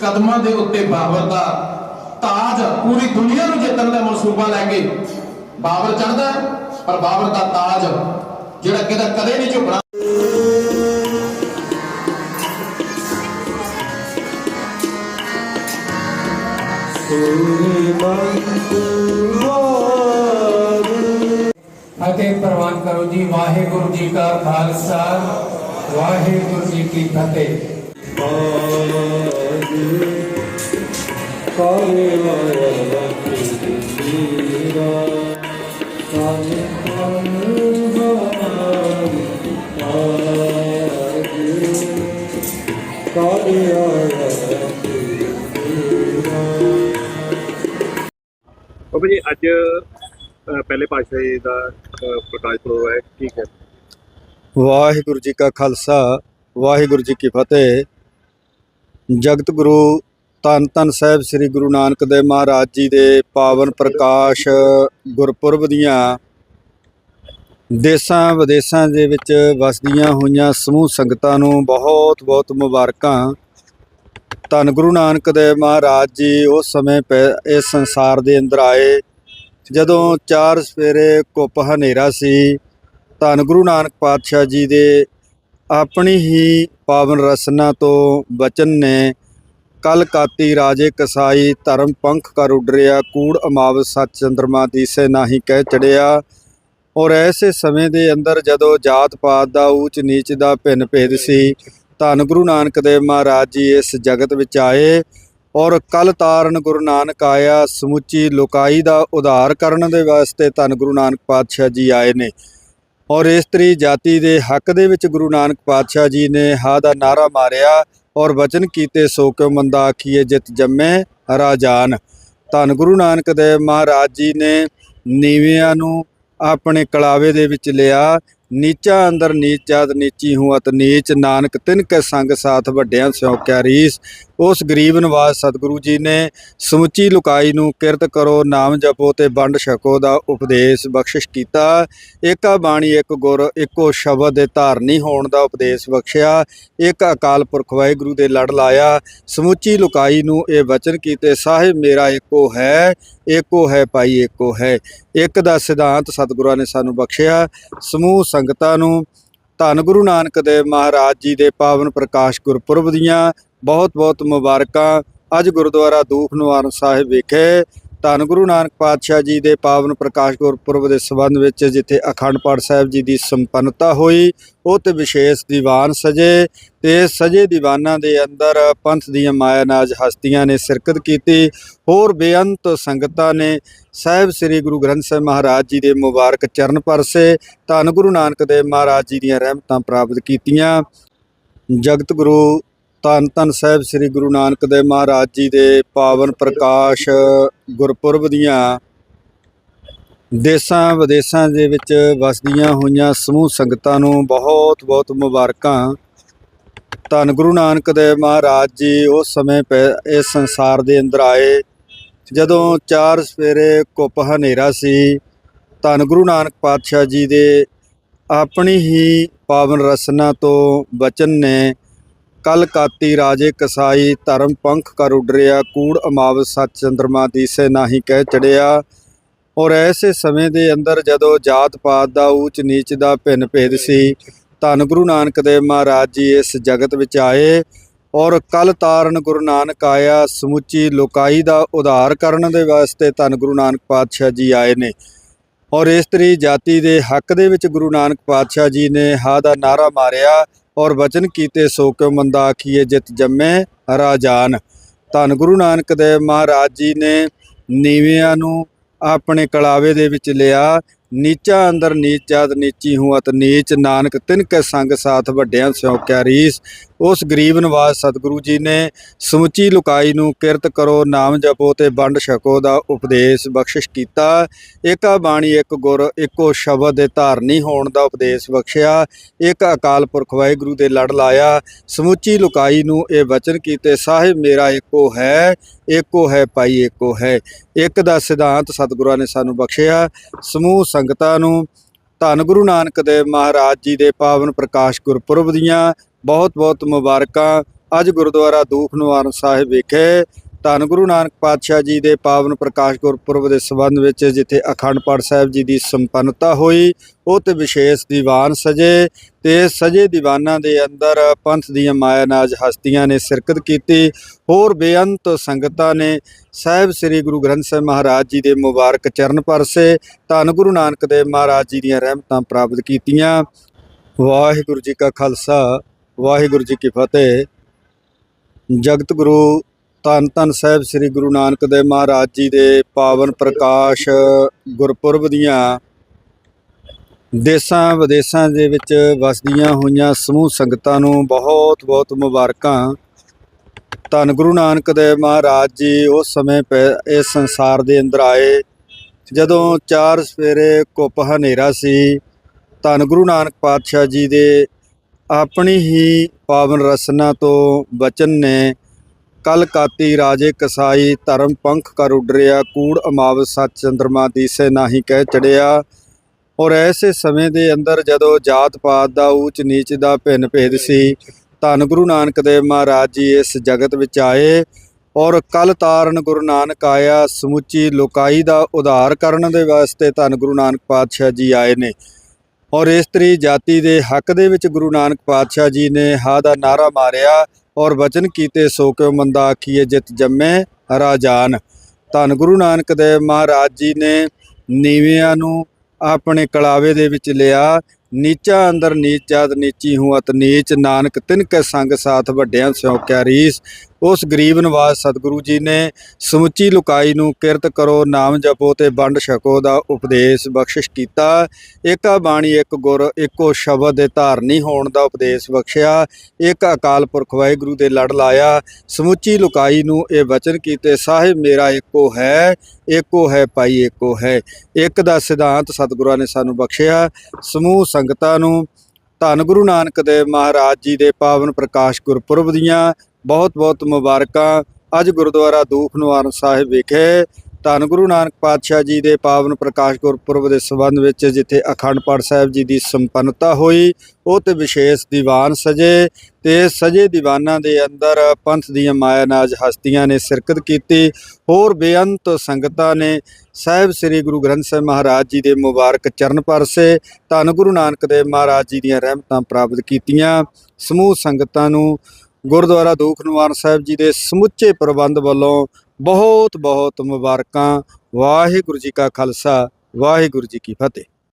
ਕਦਮਾਂ ਦੇ ਉੱਤੇ ਬਾਬਰ ਦਾ ਤਾਜ ਪੂਰੀ ਦੁਨੀਆ ਨੂੰ ਜਿੱਤਣ ਦਾ ਮਨਸੂਬਾ ਲੈ ਕੇ ਬਾਬਰ ਚੜਦਾ ਪਰ ਬਾਬਰ ਦਾ ਤਾਜ ਜਿਹੜਾ ਕਿਦਾ ਕਦੇ ਨਹੀਂ ਝੁਕਣਾ। ਫਤਿਹ ਪ੍ਰਵਾਨ ਕਰੋ ਜੀ, ਵਾਹਿਗੁਰੂ ਜੀ ਕਾ ਖਾਲਸਾ, ਵਾਹਿਗੁਰੂ ਜੀ ਕੀ ਫਤਿਹ। ਬਾਬਾ ਜੀ ਅੱਜ ਅ, ਪਹਿਲੇ ਪਾਤਸ਼ਾਹੀ ਦਾ ਅ, ਪ੍ਰਕਾਸ਼ ਪੁਰਬ ਹੈ ਠੀਕ ਹੈ ਵਾਹਿਗੁਰੂ ਜੀ ਕਾ ਖਾਲਸਾ ਵਾਹਿਗੁਰੂ ਜੀ ਕੀ ਫਤਿਹ। ਜਗਤ ਗੁਰੂ ਧੰਨ ਧੰਨ ਸਾਹਿਬ ਸ੍ਰੀ ਗੁਰੂ ਨਾਨਕ ਦੇਵ ਮਹਾਰਾਜ ਜੀ ਦੇ ਪਾਵਨ ਪ੍ਰਕਾਸ਼ ਗੁਰਪੁਰਬ ਦੀਆਂ ਦੇਸ਼ਾਂ ਵਿਦੇਸ਼ਾਂ ਦੇ ਵਿੱਚ ਵਸਦੀਆਂ ਹੋਈਆਂ ਸਮੂਹ ਸੰਗਤਾਂ ਨੂੰ ਬਹੁਤ ਬਹੁਤ ਮੁਬਾਰਕਾਂ। ਧੰਨ ਗੁਰੂ ਨਾਨਕ ਦੇਵ ਮਹਾਰਾਜ ਜੀ, ਉਸ ਸਮੇਂ ਪੈ- ਇਸ ਸੰਸਾਰ ਦੇ ਅੰਦਰ ਆਏ। ਜਦੋਂ ਚਾਰ ਸਵੇਰੇ ਕੁੱਪ ਹਨੇਰਾ ਸੀ, ਧੰਨ ਗੁਰੂ ਨਾਨਕ ਪਾਤਸ਼ਾਹ ਜੀ ਦੇ ਆਪਣੀ ਹੀ ਪਾਵਨ ਰਸਨਾ ਤੋਂ ਬਚਨ ਨੇ ਕਲ ਕਾਤੀ ਰਾਜੇ ਕਸਾਈ ਧਰਮ ਪੰਖ ਕਰ ਉਡਰਿਆ, ਕੂੜ ਅਮਾਵਸ ਸੱਚ ਚੰਦਰਮਾ ਦੀਸੇ ਨਾਹੀ ਕਹਿ ਚੜਿਆ। ਔਰ ਐਸੇ ਸਮੇਂ ਦੇ ਅੰਦਰ ਜਦੋਂ ਜਾਤ ਪਾਤ ਦਾ ਊਚ ਨੀਚ ਦਾ ਭਿੰਨ ਭੇਦ ਸੀ ਧੰਨ ਗੁਰੂ ਨਾਨਕ ਦੇਵ ਮਹਾਰਾਜ ਜੀ ਇਸ ਜਗਤ ਵਿੱਚ ਆਏ ਔਰ ਕਲ ਤਾਰਨ ਗੁਰੂ ਨਾਨਕ ਆਇਆ, ਸਮੁੱਚੀ ਲੋਕਾਈ ਦਾ ਉਧਾਰ ਕਰਨ ਦੇ ਵਾਸਤੇ ਧੰਨ ਗੁਰੂ ਨਾਨਕ ਪਾਤਸ਼ਾਹ ਜੀ ਆਏ ਨੇ। ਔਰ ਇਸਤਰੀ ਜਾਤੀ ਦੇ ਹੱਕ ਦੇ ਵਿੱਚ ਗੁਰੂ ਨਾਨਕ ਪਾਤਸ਼ਾਹ ਜੀ ਨੇ ਹਾ ਦਾ ਨਾਰਾ ਮਾਰਿਆ ਔਰ ਵਚਨ ਕੀਤੇ ਸੋ ਕਿਉ ਮੰਦਾ ਆਖੀਏ ਜਿਤ ਜੰਮੇ ਰਾਜਾਨ ਧੰਨ ਗੁਰੂ ਨਾਨਕ ਦੇਵ ਮਹਾਰਾਜ ਜੀ ਨੇ ਨੀਵਿਆਂ ਨੂੰ ਆਪਣੇ ਕਲਾਵੇ ਦੇ ਵਿੱਚ ਲਿਆ ਨੀਚਾ ਅੰਦਰ ਨੀਚ ਜਾਤ ਨੀਚੀ ਹੂੰ ਅਤ ਨੀਚ, ਨਾਨਕ ਤਿਨ ਕੇ ਸੰਗ ਸਾਥ ਵੱਡਿਆਂ ਸਿਉ ਕਿਆ ਰੀਸ। ਉਸ ਗਰੀਬ ਨਵਾਜ਼ ਸਤਿਗੁਰੂ ਜੀ ਨੇ ਸਮੁੱਚੀ ਲੁਕਾਈ ਨੂੰ ਕਿਰਤ ਕਰੋ, ਨਾਮ ਜਪੋ ਤੇ ਵੰਡ ਛਕੋ ਦਾ ਉਪਦੇਸ਼ ਬਖਸ਼ਿਸ਼ ਕੀਤਾ। ਏਕਾ ਬਾਣੀ, ਇੱਕ ਗੁਰ, ਇੱਕੋ ਸ਼ਬਦ ਦੇ ਧਾਰਨੀ ਹੋਣ ਦਾ ਉਪਦੇਸ਼ ਬਖਸ਼ਿਆ। ਇੱਕ ਅਕਾਲ ਪੁਰਖ ਵਾਹਿਗੁਰੂ ਦੇ ਲੜ ਲਾਇਆ। ਸਮੁੱਚੀ ਲੁਕਾਈ ਨੂੰ ਇਹ ਵਚਨ ਕੀਤੇ, ਸਾਹਿਬ, ਮੇਰਾ ਇੱਕੋ ਹੈ ਇੱਕੋ ਹੈ ਭਾਈ, ਇੱਕੋ ਹੈ। ਇੱਕ ਦਾ ਸਿਧਾਂਤ ਸਤਿਗੁਰਾਂ ਨੇ ਸਾਨੂੰ ਬਖਸ਼ਿਆ। ਸਮੂਹ ਸੰਗਤਾਂ ਨੂੰ ਧੰਨ ਗੁਰੂ ਨਾਨਕ ਦੇਵ ਮਹਾਰਾਜ ਜੀ ਦੇ ਪਾਵਨ ਪ੍ਰਕਾਸ਼ ਗੁਰਪੁਰਬ ਦੀਆਂ ਬਹੁਤ ਬਹੁਤ ਮੁਬਾਰਕਾਂ। ਅੱਜ ਗੁਰਦੁਆਰਾ ਦੂਖ ਨਿਵਾਰਨ ਸਾਹਿਬ ਵਿਖੇ ਧੰਨ ਗੁਰੂ ਨਾਨਕ ਪਾਤਸ਼ਾਹ ਜੀ ਦੇ ਪਾਵਨ ਪ੍ਰਕਾਸ਼ ਗੁਰਪੁਰਬ ਦੇ ਸੰਬੰਧ ਵਿੱਚ ਜਿੱਥੇ ਅਖੰਡ ਪਾਠ ਸਾਹਿਬ ਜੀ ਦੀ ਸੰਪੰਨਤਾ ਹੋਈ ਉਹ ਤੇ ਵਿਸ਼ੇਸ਼ ਦੀਵਾਨ ਸਜੇ ਤੇ ਸਜੇ ਦੀਵਾਨਾਂ ਦੇ ਅੰਦਰ ਪੰਥ ਦੀਆਂ ਮਾਇਆਨਾਜ ਹਸਤੀਆਂ ਨੇ ਸ਼ਿਰਕਤ ਕੀਤੀ। ਹੋਰ ਬੇਅੰਤ ਸੰਗਤਾਂ ਨੇ ਸਾਹਿਬ ਸ੍ਰੀ ਗੁਰੂ ਗ੍ਰੰਥ ਸਾਹਿਬ ਮਹਾਰਾਜ ਜੀ ਦੇ ਮੁਬਾਰਕ ਚਰਨ ਪਰਸੇ, ਧੰਨ ਗੁਰੂ ਨਾਨਕ ਦੇਵ ਮਹਾਰਾਜ ਜੀ ਦੀਆਂ ਰਹਿਮਤਾਂ ਪ੍ਰਾਪਤ ਕੀਤੀਆਂ। ਜਗਤ ਗੁਰੂ ਧੰਨ ਧੰਨ ਸਾਹਿਬ ਸ੍ਰੀ ਗੁਰੂ ਨਾਨਕ ਦੇਵ ਮਹਾਰਾਜ ਜੀ ਦੇ ਪਾਵਨ ਪ੍ਰਕਾਸ਼ ਗੁਰਪੁਰਬ ਦੀਆਂ ਦੇਸ਼ਾਂ ਵਿਦੇਸ਼ਾਂ ਦੇ ਵਿੱਚ ਵਸਦੀਆਂ ਹੋਈਆਂ ਸਮੂਹ ਸੰਗਤਾਂ ਨੂੰ ਬਹੁਤ ਬਹੁਤ ਮੁਬਾਰਕਾਂ। ਧੰਨ ਗੁਰੂ ਨਾਨਕ ਦੇਵ ਮਹਾਰਾਜ ਜੀ ਉਸ ਸਮੇਂ ਪੈ- ਇਸ ਸੰਸਾਰ ਦੇ ਅੰਦਰ ਆਏ, ਜਦੋਂ ਚਾਰ ਸਵੇਰੇ ਕੁੱਪ ਹਨੇਰਾ ਸੀ, ਧੰਨ ਗੁਰੂ ਨਾਨਕ ਪਾਤਸ਼ਾਹ ਜੀ ਦੇ ਆਪਣੀ ਹੀ ਪਾਵਨ ਰਸਨਾ ਤੋਂ ਬਚਨ ਨੇ ਕਲ ਕਾਤੀ ਰਾਜੇ ਕਸਾਈ ਧਰਮ ਪੰਖ ਕਰ ਉਡਰਿਆ, ਕੂੜ ਅਮਾਵ ਸੱਚ ਚੰਦਰਮਾ ਦੀਸੇ ਨਾਹੀ ਕਹਿ ਚੜਿਆ। ਔਰ ਐਸੇ ਸਮੇਂ ਦੇ ਅੰਦਰ ਜਦੋਂ ਜਾਤ ਪਾਤ ਦਾ ਊਚ ਨੀਚ ਦਾ ਭਿੰਨ ਭੇਦ ਸੀ, ਧੰਨ ਗੁਰੂ ਨਾਨਕ ਦੇਵ ਮਹਾਰਾਜ ਜੀ ਇਸ ਜਗਤ ਵਿੱਚ ਆਏ। ਔਰ ਕਲ ਤਾਰਨ ਗੁਰੂ ਨਾਨਕ ਆਇਆ, ਸਮੁੱਚੀ ਲੋਕਾਈ ਦਾ ਉਧਾਰ ਕਰਨ ਦੇ ਵਾਸਤੇ ਧੰਨ ਗੁਰੂ ਨਾਨਕ ਪਾਤਸ਼ਾਹ ਜੀ ਆਏ ਨੇ। ਔਰ ਇਸਤਰੀ ਜਾਤੀ ਦੇ ਹੱਕ ਦੇ ਵਿੱਚ ਗੁਰੂ ਨਾਨਕ ਪਾਤਸ਼ਾਹ ਜੀ ਨੇ ਹਾ ਦਾ ਨਾਰਾ ਮਾਰਿਆ ਔਰ ਵਚਨ ਕੀਤੇ ਸੋ ਕਿਉ ਮੰਦਾ ਆਖੀਏ ਜਿਤ ਜੰਮੇ ਰਾਜਾਨ। ਧੰਨ ਗੁਰੂ ਨਾਨਕ ਦੇਵ ਮਹਾਰਾਜ ਜੀ ਨੇ ਨੀਵਿਆਂ ਨੂੰ ਆਪਣੇ ਕਲਾਵੇ ਦੇ ਵਿੱਚ ਲਿਆ। ਨੀਚਾ ਅੰਦਰ ਨੀਚ ਜਾਤ ਨੀਚੀ ਹੂੰ ਅਤ ਨੀਚ। ਨਾਨਕ ਤਿਨ ਕੇ ਸੰਗ ਸਾਥ ਵੱਡਿਆਂ ਸਿਉ ਕਿਆ ਰੀਸ। ਉਸ ਗਰੀਬ ਨਵਾਜ਼ ਸਤਿਗੁਰੂ ਜੀ ਨੇ ਸਮੁੱਚੀ ਲੁਕਾਈ ਨੂੰ ਕਿਰਤ ਕਰੋ, ਨਾਮ ਜਪੋ ਤੇ ਵੰਡ ਛਕੋ ਦਾ ਉਪਦੇਸ਼ ਬਖਸ਼ਿਸ਼ ਕੀਤਾ। ਏਕਾ ਬਾਣੀ, ਇੱਕ ਗੁਰ, ਇੱਕੋ ਸ਼ਬਦ ਦੇ ਧਾਰਨੀ ਹੋਣ ਦਾ ਉਪਦੇਸ਼ ਬਖਸ਼ਿਆ। ਇੱਕ ਅਕਾਲ ਪੁਰਖ ਵਾਹਿਗੁਰੂ ਦੇ ਲੜ ਲਾਇਆ। ਸਮੁੱਚੀ ਲੁਕਾਈ ਨੂੰ ਇਹ ਵਚਨ ਕੀਤੇ, ਸਾਹਿਬ, ਮੇਰਾ ਇੱਕੋ ਹੈ ਇੱਕੋ ਹੈ ਭਾਈ, ਇੱਕੋ ਹੈ। ਇੱਕ ਦਾ ਸਿਧਾਂਤ ਸਤਿਗੁਰਾਂ ਨੇ ਸਾਨੂੰ ਬਖਸ਼ਿਆ। ਸਮੂਹ ਸੰਗਤਾਂ ਨੂੰ ਧੰਨ ਗੁਰੂ ਨਾਨਕ ਦੇਵ ਮਹਾਰਾਜ ਜੀ ਦੇ ਪਾਵਨ ਪ੍ਰਕਾਸ਼ ਗੁਰਪੁਰਬ ਦੀਆਂ ਬਹੁਤ ਬਹੁਤ ਮੁਬਾਰਕਾਂ। ਅੱਜ ਗੁਰਦੁਆਰਾ ਦੂਖ ਨਿਵਾਰਨ ਸਾਹਿਬ ਵਿਖੇ ਧੰਨ ਗੁਰੂ ਨਾਨਕ ਪਾਤਸ਼ਾਹ ਜੀ ਦੇ ਪਾਵਨ ਪ੍ਰਕਾਸ਼ ਗੁਰਪੁਰਬ ਦੇ ਸੰਬੰਧ ਵਿੱਚ ਜਿੱਥੇ ਅਖੰਡ ਪਾਠ ਸਾਹਿਬ ਜੀ ਦੀ ਸੰਪੰਨਤਾ ਹੋਈ, ਉਹ ਤੇ ਵਿਸ਼ੇਸ਼ ਦੀਵਾਨ ਸਜੇ ਤੇ ਸਜੇ ਦੀਵਾਨਾਂ ਦੇ ਅੰਦਰ ਪੰਥ ਦੀਆਂ ਮਾਇਆਨਾਜ ਹਸਤੀਆਂ ਨੇ ਸ਼ਿਰਕਤ ਕੀਤੀ। ਹੋਰ ਬੇਅੰਤ ਸੰਗਤਾਂ ਨੇ ਸਾਹਿਬ ਸ੍ਰੀ ਗੁਰੂ ਗ੍ਰੰਥ ਸਾਹਿਬ ਮਹਾਰਾਜ ਜੀ ਦੇ ਮੁਬਾਰਕ ਚਰਨ ਪਰਸੇ, ਧੰਨ ਗੁਰੂ ਨਾਨਕ ਦੇਵ ਮਹਾਰਾਜ ਜੀ ਦੀਆਂ ਰਹਿਮਤਾਂ ਪ੍ਰਾਪਤ ਕੀਤੀਆਂ। ਵਾਹਿਗੁਰੂ ਜੀ ਕਾ ਖਾਲਸਾ, ਵਾਹਿਗੁਰੂ ਜੀ ਕੀ ਫਤਿਹ। ਜਗਤ ਗੁਰੂ ਧੰਨ ਧੰਨ ਸਾਹਿਬ ਸ੍ਰੀ ਗੁਰੂ ਨਾਨਕ ਦੇਵ ਮਹਾਰਾਜ ਜੀ ਦੇ ਪਾਵਨ ਪ੍ਰਕਾਸ਼ ਗੁਰਪੁਰਬ ਦੀਆਂ ਦੇਸ਼ਾਂ ਵਿਦੇਸ਼ਾਂ ਦੇ ਵਿੱਚ ਵਸਦੀਆਂ ਹੋਈਆਂ ਸਮੂਹ ਸੰਗਤਾਂ ਨੂੰ ਬਹੁਤ ਬਹੁਤ ਮੁਬਾਰਕਾਂ। ਧੰਨ ਗੁਰੂ ਨਾਨਕ ਦੇਵ ਮਹਾਰਾਜ ਜੀ ਉਸ ਸਮੇਂ ਪੈ- ਇਸ ਸੰਸਾਰ ਦੇ ਅੰਦਰ ਆਏ, ਜਦੋਂ ਚਾਰ ਸਵੇਰੇ ਕੁੱਪ ਹਨੇਰਾ ਸੀ, ਧੰਨ ਗੁਰੂ ਨਾਨਕ ਪਾਤਸ਼ਾਹ ਜੀ ਦੇ ਆਪਣੀ ਹੀ ਪਾਵਨ ਰਸਨਾ ਤੋਂ ਬਚਨ ਨੇ ਕਲ ਕਾਤੀ ਰਾਜੇ ਕਸਾਈ ਧਰਮ ਪੰਖ ਕਰ ਉਡਰਿਆ, ਕੂੜ ਅਮਾਵ ਸੱਚ ਚੰਦਰਮਾ ਦੀਸੇ ਨਾਹੀ ਕਹਿ ਚੜਿਆ। ਔਰ ਐਸੇ ਸਮੇਂ ਦੇ ਅੰਦਰ ਜਦੋਂ ਜਾਤ ਪਾਤ ਦਾ ਊਚ ਨੀਚ ਦਾ ਭਿੰਨ ਭੇਦ ਸੀ, ਧੰਨ ਗੁਰੂ ਨਾਨਕ ਦੇਵ ਮਹਾਰਾਜ ਜੀ ਇਸ ਜਗਤ ਵਿੱਚ ਆਏ। ਔਰ ਕਲ ਤਾਰਨ ਗੁਰੂ ਨਾਨਕ ਆਇਆ, ਸਮੁੱਚੀ ਲੋਕਾਈ ਦਾ ਉਧਾਰ ਕਰਨ ਦੇ ਵਾਸਤੇ ਧੰਨ ਗੁਰੂ ਨਾਨਕ ਪਾਤਸ਼ਾਹ ਜੀ ਆਏ ਨੇ। ਔਰ ਇਸਤਰੀ ਜਾਤੀ ਦੇ ਹੱਕ ਦੇ ਵਿੱਚ ਗੁਰੂ ਨਾਨਕ ਪਾਤਸ਼ਾਹ ਜੀ ਨੇ ਹਾ ਦਾ ਨਾਰਾ ਮਾਰਿਆ ਔਰ ਵਚਨ ਕੀਤੇ ਸੋ ਕਿਉ ਮੰਦਾ ਆਖੀਏ ਜਿਤ ਜੰਮੇ ਰਾਜਾਨ। ਧੰਨ ਗੁਰੂ ਨਾਨਕ ਦੇਵ ਮਹਾਰਾਜ ਜੀ ਨੇ ਨੀਵਿਆਂ ਨੂੰ ਆਪਣੇ ਕਲਾਵੇ ਦੇ ਵਿੱਚ ਲਿਆ ਨੀਚਾ ਅੰਦਰ ਨੀਚ ਜਦ ਨੀਚੀ ਹੂੰ ਅਤ ਨੀਚ, ਨਾਨਕ ਤਿਨ ਕੈ ਸੰਗ ਸਾਥ ਵੱਡਿਆਂ ਸਿਉ ਕਿਆ ਰੀਸ। ਉਸ ਗਰੀਬ ਨਵਾਜ਼ ਸਤਿਗੁਰੂ ਜੀ ਨੇ ਸਮੁੱਚੀ ਲੁਕਾਈ ਨੂੰ ਕਿਰਤ ਕਰੋ, ਨਾਮ ਜਪੋ ਤੇ ਵੰਡ ਛਕੋ ਦਾ ਉਪਦੇਸ਼ ਬਖਸ਼ਿਸ਼ ਕੀਤਾ। ਏਕਾ ਬਾਣੀ, ਇੱਕ ਗੁਰ, ਇੱਕੋ ਸ਼ਬਦ ਦੇ ਧਾਰਨੀ ਹੋਣ ਦਾ ਉਪਦੇਸ਼ ਬਖਸ਼ਿਆ। ਇੱਕ ਅਕਾਲ ਪੁਰਖ ਵਾਹਿਗੁਰੂ ਦੇ ਲੜ ਲਾਇਆ। ਸਮੁੱਚੀ ਲੁਕਾਈ ਨੂੰ ਇਹ ਵਚਨ ਕੀਤੇ, ਸਾਹਿਬ ਮੇਰਾ ਇੱਕੋ ਹੈ ਇੱਕੋ ਹੈ ਭਾਈ ਇੱਕੋ ਹੈ। ਇੱਕ ਦਾ ਸਿਧਾਂਤ ਸਤਿਗੁਰਾਂ ਨੇ ਸਾਨੂੰ ਬਖਸ਼ਿਆ। ਸਮੂਹ ਸੰਗਤਾਂ ਨੂੰ ਧੰਨ ਗੁਰੂ ਨਾਨਕ ਦੇਵ ਮਹਾਰਾਜ ਜੀ ਦੇ ਪਾਵਨ ਪ੍ਰਕਾਸ਼ ਗੁਰਪੁਰਬ ਦੀਆਂ ਬਹੁਤ ਬਹੁਤ ਮੁਬਾਰਕਾਂ। ਅੱਜ ਗੁਰਦੁਆਰਾ ਦੂਖ ਨਿਵਾਰਨ ਸਾਹਿਬ ਵਿਖੇ ਧੰਨ ਗੁਰੂ ਨਾਨਕ ਪਾਤਸ਼ਾਹ ਜੀ ਦੇ ਪਾਵਨ ਪ੍ਰਕਾਸ਼ ਗੁਰਪੁਰਬ ਦੇ ਸੰਬੰਧ ਵਿੱਚ ਜਿੱਥੇ ਅਖੰਡ ਪਾਠ ਸਾਹਿਬ ਜੀ ਦੀ ਸੰਪੰਨਤਾ ਹੋਈ, ਉਹ ਤੇ ਵਿਸ਼ੇਸ਼ ਦੀਵਾਨ ਸਜੇ ਤੇ ਸਜੇ ਦੀਵਾਨਾਂ ਦੇ ਅੰਦਰ ਪੰਥ ਦੀਆਂ ਮਾਇਆਨਾਜ ਹਸਤੀਆਂ ਨੇ ਸ਼ਿਰਕਤ ਕੀਤੀ। ਹੋਰ ਬੇਅੰਤ ਸੰਗਤਾਂ ਨੇ ਸਾਹਿਬ ਸ੍ਰੀ ਗੁਰੂ ਗ੍ਰੰਥ ਸਾਹਿਬ ਮਹਾਰਾਜ ਜੀ ਦੇ ਮੁਬਾਰਕ ਚਰਨ ਪਰਸੇ ਧੰਨ ਗੁਰੂ ਨਾਨਕ ਦੇਵ ਮਹਾਰਾਜ ਜੀ ਦੀਆਂ ਰਹਿਮਤਾਂ ਪ੍ਰਾਪਤ ਕੀਤੀਆਂ। ਸਮੂਹ ਸੰਗਤਾਂ ਨੂੰ ਗੁਰਦੁਆਰਾ ਦੂਖ ਨਿਵਾਰਨ ਸਾਹਿਬ ਜੀ ਦੇ ਸਮੁੱਚੇ ਪ੍ਰਬੰਧ ਵੱਲੋਂ ਬਹੁਤ ਬਹੁਤ ਮੁਬਾਰਕਾਂ। ਵਾਹਿਗੁਰੂ ਜੀ ਕਾ ਖਾਲਸਾ, ਵਾਹਿਗੁਰੂ ਜੀ ਕੀ ਫਤਿਹ।